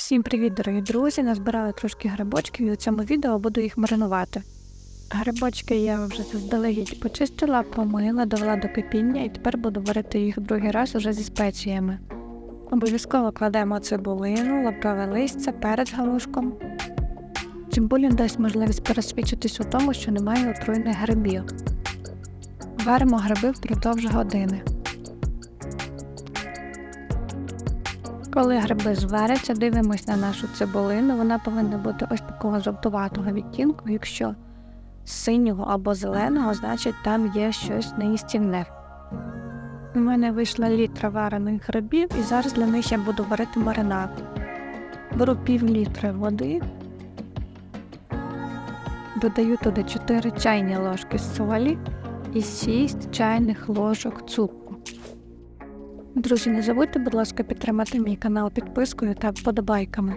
Всім привіт, дорогі друзі! Назбирали трошки грибочків і у цьому відео буду їх маринувати. Грибочки я вже заздалегідь почистила, помила, довела до кипіння і тепер буду варити їх другий раз уже зі спеціями. Обов'язково кладемо цибулину, лаврове листя, перець галушком. Цибулін дасть можливість пересвідчитись у тому, що немає отруйних грибів. Варимо гриби впродовж години. Коли гриби зваряться, дивимось на нашу цибулину. Вона повинна бути ось такого жовтуватого відтінку. Якщо синього або зеленого, значить там є щось неїстівне. У мене вийшла літра варених грибів, і зараз для них я буду варити маринад. Беру пів літра води, додаю туди 4 чайні ложки солі і 6 чайних ложок цукру. Друзі, не забудьте, будь ласка, підтримати мій канал підпискою та вподобайками.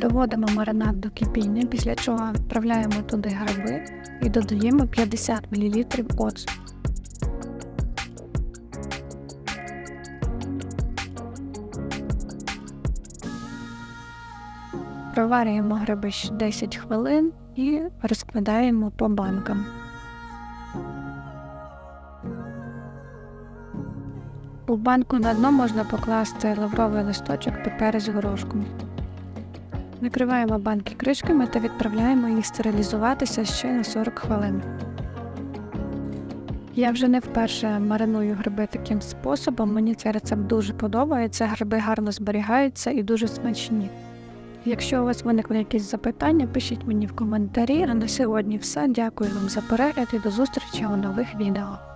Доводимо маринад до кипіння, після чого відправляємо туди гриби і додаємо 50 мл оцту. Проварюємо гриби ще 10 хвилин і розкладаємо по банкам. У банку на дно можна покласти лавровий листочок та перець горошком. Накриваємо банки кришками та відправляємо їх стерилізуватися ще на 40 хвилин. Я вже не вперше мариную гриби таким способом. Мені цей рецепт дуже подобається. Гриби гарно зберігаються і дуже смачні. Якщо у вас виникли якісь запитання, пишіть мені в коментарі. А на сьогодні все. Дякую вам за перегляд і до зустрічі у нових відео.